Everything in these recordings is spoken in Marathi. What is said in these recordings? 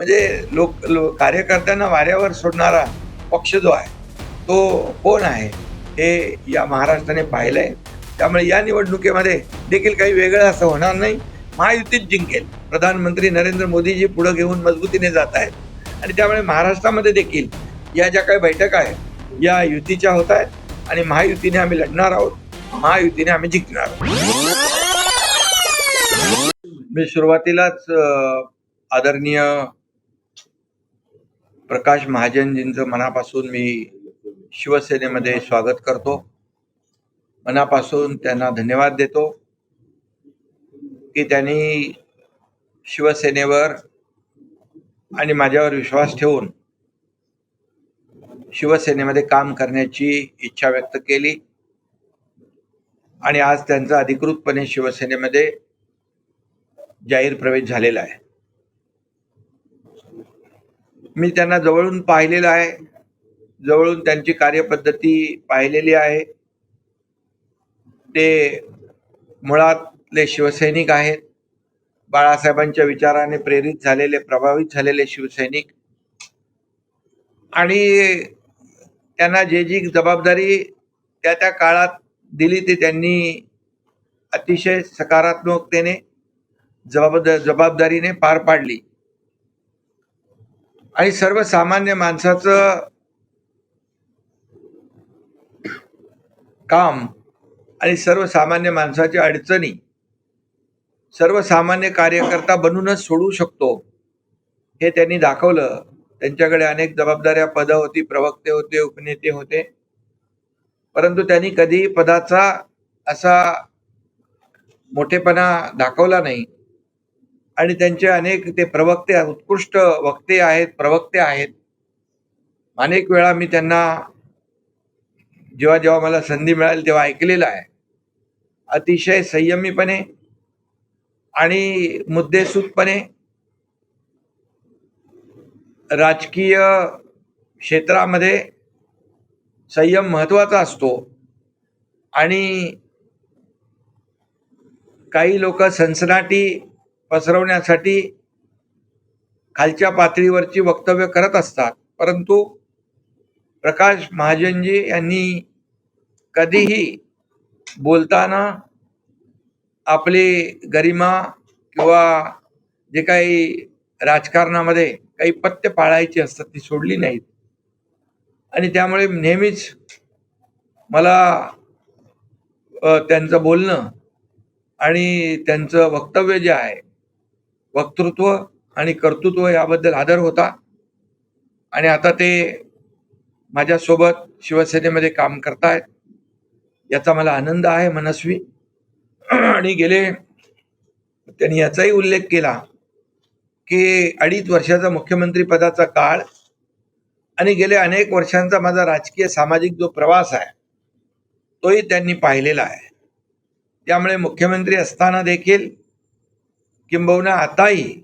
म्हणजे लोक लो कार्यकर्त्यांना वाऱ्यावर सोडणारा पक्ष जो आहे तो कोण आहे हे या महाराष्ट्राने पाहिलंय. त्यामुळे या निवडणुकीमध्ये देखील काही वेगळं असं होणार नाही. महायुतीच जिंकेल. प्रधानमंत्री नरेंद्र मोदीजी पुढे घेऊन मजबूतीने जात आहेत. आणि त्यामुळे महाराष्ट्रामध्ये देखील या ज्या काही बैठका आहेत या युतीच्या होत आहेत आणि महायुतीने आम्ही लढणार आहोत. महायुतीने आम्ही जिंकणार आहोत. मी सुरुवातीलाच आदरणीय प्रकाश महाजनजींचं मनापासून मी शिवसेनेमध्ये स्वागत करतो. मनापासून त्यांना धन्यवाद देतो की त्यांनी शिवसेनेवर आणि माझ्यावर विश्वास ठेवून शिवसेनेमध्ये काम करण्याची इच्छा व्यक्त केली. आणि आज त्यांचा अधिकृतपणे शिवसेनेमध्ये जाहीर प्रवेश झालेला आहे. मी त्यांना जवळून पाहिलेलं आहे. जवळून त्यांची कार्यपद्धती पाहिलेली आहे. ते मुळातले शिवसैनिक आहेत. बाळासाहेबांच्या विचाराने प्रेरित झालेले प्रभावित झालेले शिवसैनिक. आणि त्यांना जे जी जबाबदारी त्या त्या काळात दिली ती त्यांनी अतिशय सकारात्मकतेने जबाबदार जबाबदारीने पार पाडली. आणि सर्वसामान्य माणसाचं काम आणि सर्वसामान्य माणसाच्या अडचणी सर्वसामान्य कार्यकर्ता बनूनच सोडू शकतो हे त्यांनी दाखवलं. त्यांच्याकडे अनेक जबाबदाऱ्या पदं होती प्रवक्ते होते उपनेते होते. परंतु त्यांनी कधीही पदाचा असा मोठेपणा दाखवला नाही. आणि त्यांचे अनेक ते प्रवक्ते उत्कृष्ट वक्ते आहेत प्रवक्ते आहेत. अनेक वेळा मी त्यांना जेव्हा जेव्हा मला संधी मिळाली तेव्हा ऐकलेलं आहे. अतिशय संयमीपणे आणि मुद्देसूदपणे राजकीय क्षेत्रामध्ये संयम महत्त्वाचा असतो. आणि काही लोक सनसनाटी पसरवण्यासाठी खालच्या पातळीवरची वक्तव्य करत असतात. परंतु प्रकाश महाजनजी यांनी कधीही बोलताना आपली गरिमा किंवा जे काही राजकारणामध्ये काही पथ्य पाळायची असतात ती सोडली नाहीत. आणि त्यामुळे नेहमीच मला त्यांचं बोलणं आणि त्यांचं वक्तव्य जे आहे वक्तृत्व आणि कर्तृत्व याबद्दल आदर होता. आणि आता ते माझ्यासोबत शिवसेनेमध्ये काम करतायत. याचा मला आनंद आहे मनस्वी. आणि गेले त्यांनी याचाही उल्लेख केला की अडीच वर्षाचा मुख्यमंत्री पदाचा काळ आणि गेले अनेक वर्षांचा माझा राजकीय सामाजिक जो प्रवास आहे तोही त्यांनी पाहिलेला आहे. त्यामुळे मुख्यमंत्री असताना देखील किंबहुना आताही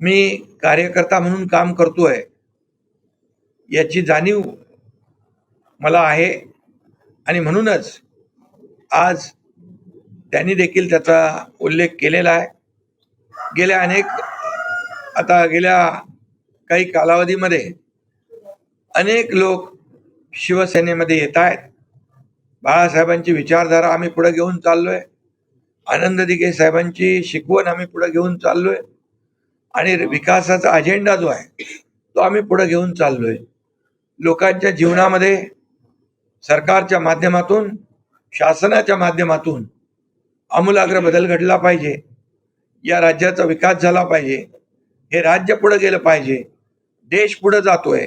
मी कार्यकर्ता म्हणून काम करतोय याची जाणीव मला आहे. आणि म्हणूनच आज त्यांनी देखील त्याचा उल्लेख केलेला आहे. गेल्या अनेक आता गेल्या काही कालावधीमध्ये अनेक लोक शिवसेनेमध्ये येत आहेत. बाळासाहेबांची विचारधारा आम्ही पुढे घेऊन चाललोय. आनंद दिघे साहेबांची शिकवण आम्ही पुढे घेऊन चाललोय. आणि विकासाचा अजेंडा जो आहे तो आम्ही पुढे घेऊन चाललोय. लोकांच्या जीवनामध्ये सरकारच्या माध्यमातून शासनाच्या माध्यमातून आमूलाग्र बदल घडला पाहिजे. या राज्याचा विकास झाला पाहिजे. हे राज्य पुढे गेलं पाहिजे. देश पुढे जातोय.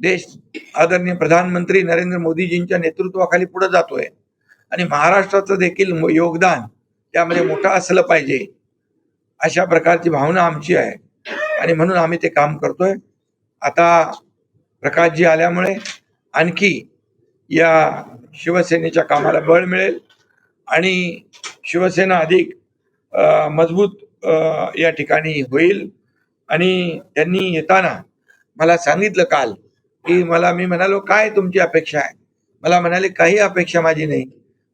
देश आदरणीय प्रधानमंत्री नरेंद्र मोदीजींच्या नेतृत्वाखाली पुढे जातोय. आणि महाराष्ट्राचं देखील योगदान त्यामध्ये मोठं असलं पाहिजे. अशा प्रकारची भावना आमची आहे. आणि म्हणून आम्ही ते काम करतोय. आता प्रकाशजी आल्यामुळे आणखी या शिवसेनेच्या कामाला बळ मिळेल. आणि शिवसेना अधिक मजबूत या ठिकाणी होईल. आणि त्यांनी येताना मला सांगितलं काल की मला मी म्हणालो काय तुमची अपेक्षा आहे? मला म्हणाले काही अपेक्षा माझी नाही.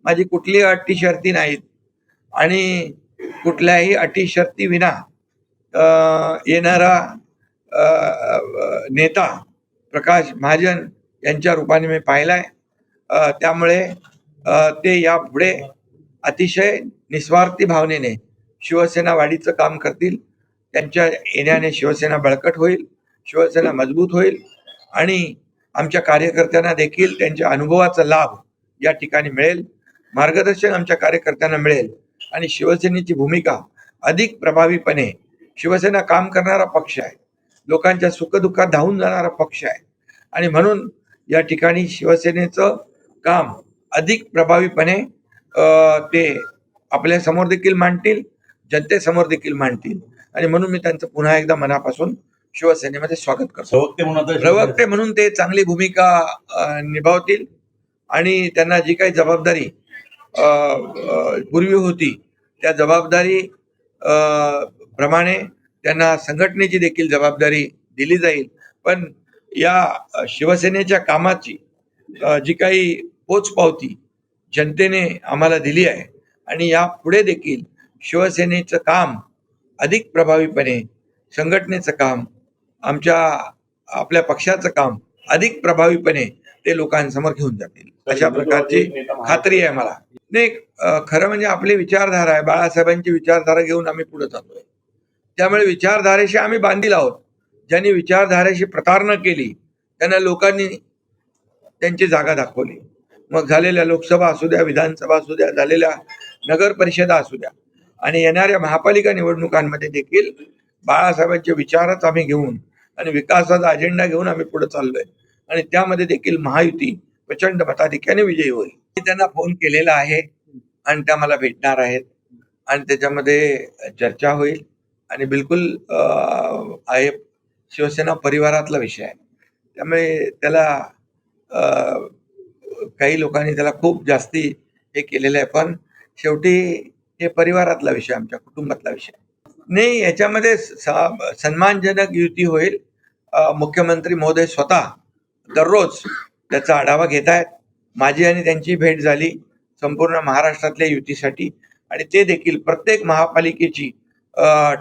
माझी कुठली अटी शर्ती नाहीत. आणि कुठल्याही अटी शर्ती विना येणारा नेता प्रकाश महाजन यांच्या रूपाने मी पाहिला आहे त्यामुळे ते यापुढे अतिशय निस्वार्थी भावनेने शिवसेना वाढीचं काम करतील. त्यांच्या येण्याने शिवसेना बळकट होईल शिवसेना मजबूत होईल आणि आमच्या कार्यकर्त्यांना देखील त्यांच्या अनुभवाचा लाभ या ठिकाणी मिळेल. मार्गदर्शन आमच्या कार्यकर्त्यांना मिळेल. आणि शिवसेनेची भूमिका अधिक प्रभावीपणे शिवसेना काम करणारा पक्ष आहे. लोकांच्या सुखदुःखात धावून जाणारा पक्ष आहे. आणि म्हणून या ठिकाणी शिवसेनेचं काम अधिक प्रभावीपणे ते आपल्यासमोर देखील मांडतील जनतेसमोर देखील मांडतील. आणि म्हणून मी त्यांचं पुन्हा एकदा मनापासून शिवसेनेमध्ये स्वागत करतो. प्रवक्ते म्हणून ते चांगली भूमिका निभावतील. आणि त्यांना जी काही जबाबदारी पूर्वी होती. त्या जबाबदारी प्रमाणे त्यांना संघटनेची देखील जबाबदारी दिली जाईल. पण या शिवसेनेच्या कामाची जी काही पोचपावती जनतेने आम्हाला दिली आहे आणि या पुढे देखील शिवसेनेचं काम अधिक प्रभावीपणे संघटनेचं काम आमच्या आपल्या पक्षाचं काम अधिक प्रभावीपणे ते लोकांसमोर घेऊन जातील. अशा प्रकारची खात्री आहे मला. नाही खरं म्हणजे आपली विचारधारा आहे. बाळासाहेबांची विचारधारा घेऊन आम्ही पुढे जातोय त्यामुळे विचारधारेशी आम्ही बांधील आहोत. ज्यांनी विचारधारेशी प्रतारणा केली त्यांना लोकांनी त्यांची जागा दाखवली. मग झालेल्या लोकसभा असू द्या विधानसभा असू द्या झालेल्या नगर परिषदा असू द्या. आणि येणाऱ्या महापालिका निवडणुकांमध्ये देखील बाळासाहेबांचे विचारच आम्ही घेऊन आणि विकासाचा अजेंडा घेऊन आम्ही पुढे चाललोय. आणि त्यामध्ये देखील महायुती प्रचंड मताधिक्याने विजयी होईल. मी त्यांना फोन केलेला आहे आणि त्या मला भेटणार आहेत. आणि त्याच्यामध्ये चर्चा होईल. आणि बिलकुल आहे शिवसेना परिवारातला विषय आहे. त्यामुळे त्याला काही लोकांनी त्याला खूप जास्ती हे केलेलं आहे. पण शेवटी हे परिवारातला विषय आमच्या कुटुंबातला विषय नाही याच्यामध्ये स- सन्मानजनक युती होईल. मुख्यमंत्री महोदय स्वतः दररोज त्याचा आढावा घेत आहेत. माझी आणि त्यांची भेट झाली संपूर्ण महाराष्ट्रातल्या युतीसाठी. आणि ते देखील प्रत्येक महापालिकेची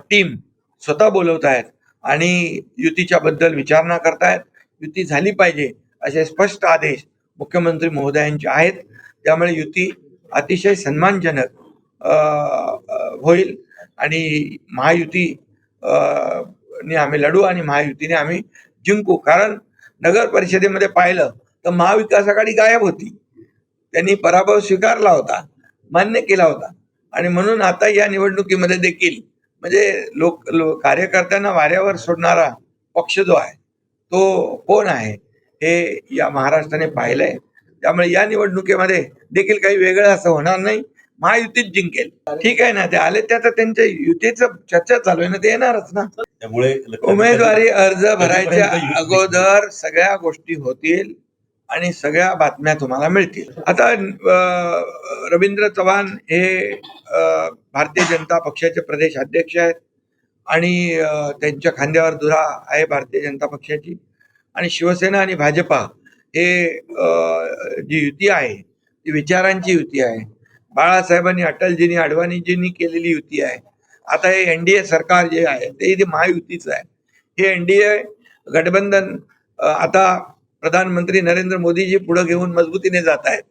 टीम स्वतः बोलवत आहेत आणि युतीच्या बद्दल विचारणा करतायत युती झाली पाहिजे असे स्पष्ट आदेश मुख्यमंत्री महोदयांचे आहेत. त्यामुळे युती अतिशय सन्मानजनक होईल. आणि महायुती ने आम्ही लढू आणि महायुतीने आम्ही जिंकू. कारण नगर परिषदेमध्ये पाहिलं तर महाविकास आघाडी गायब होती. त्यांनी पराभव स्वीकारला होता मान्य केला होता. आणि म्हणून आता या निवडणुकीमध्ये देखील म्हणजे लोक लो, कार्यकर्त्यांना वाऱ्यावर सोडणारा पक्ष जो आहे तो कोण आहे हे या महाराष्ट्राने पाहिलंय. त्यामुळे या निवडणुकीमध्ये देखील काही वेगळं असं होणार नाही. महायुतीच जिंकेल. ठीक आहे ना ते आले त्या तर त्यांच्या युतीचं चर्चा चालू आहे ना ते येणारच ना. त्यामुळे उमेदवारी अर्ज भरायच्या? अगोदर सगळ्या गोष्टी होतील आणि सगळ्या बातम्या तुम्हाला मिळतील. आता रवींद्र चव्हाण हे भारतीय जनता पक्षाचे प्रदेश अध्यक्ष आहेत आणि त्यांच्या खांद्यावर धुरा आहे भारतीय जनता पक्षाची. आणि शिवसेना आणि भाजपा हे जी युती आहे ती विचारांची युती आहे. बाळासाहेबांनी अटलजींनी अडवाणीजींनी केलेली युती आहे. आता हे एनडीए सरकार जे आहे ते इथे महायुतीचं आहे. हे एनडीए गठबंधन आता प्रधानमंत्री नरेंद्र मोदीजी पुढे घेऊन मजबूतीने जात आहेत.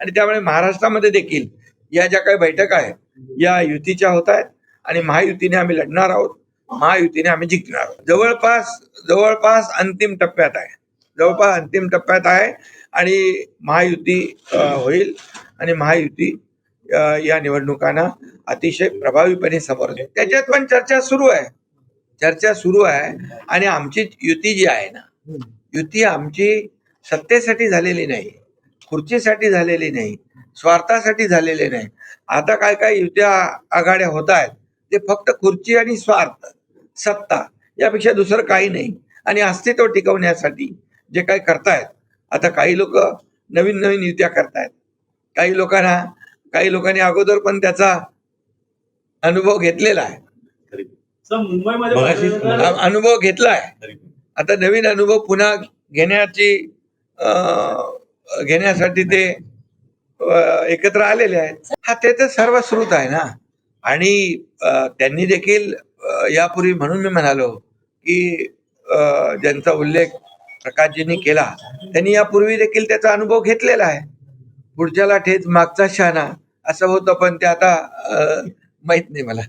आणि त्यामुळे महाराष्ट्रामध्ये देखील या ज्या काही बैठका आहेत या युतीच्या होत आहेत आणि महायुतीने आम्ही लढणार आहोत. महायुतीने आम्ही जिंकणार आहोत. जवळपास जवळपास अंतिम टप्प्यात आहे. जवळपास अंतिम टप्प्यात आहे आणि महायुती होईल आणि महायुती या निवडणुकांना अतिशय प्रभावीपणे समोर त्याच्यात पण चर्चा सुरू आहे. चर्चा सुरू आहे आणि आमची युती जी आहे ना युती आमची सत्तेसाठी झालेली नाही खुर्चीसाठी झालेली नाही स्वार्थासाठी झालेली नाही. आता काय काय युत्या आघाड्या होत आहेत ते फक्त खुर्ची आणि स्वार्थ सत्ता यापेक्षा दुसरं काही नाही. आणि अस्तित्व टिकवण्यासाठी जे काही करतायत आता काही लोक नवीन नवीन युत्या करतायत. काही लोकांना काही लोकांनी अगोदर पण त्याचा अनुभव घेतलेला आहे. अनुभव घेतला आहे. आता नवीन अनुभव पुन्हा घेण्याची घेण्यासाठी ते एकत्र आलेले आहेत. हा ते तर सर्वश्रुत आहे ना. आणि त्यांनी देखील यापूर्वी म्हणून मी म्हणालो की ज्यांचा उल्लेख प्रकाशजींनी केला त्यांनी यापूर्वी देखील त्याचा अनुभव घेतलेला आहे. पुढच्याला ठेच मागचा शाना असं होतं पण ते आता माहीत नाही मला.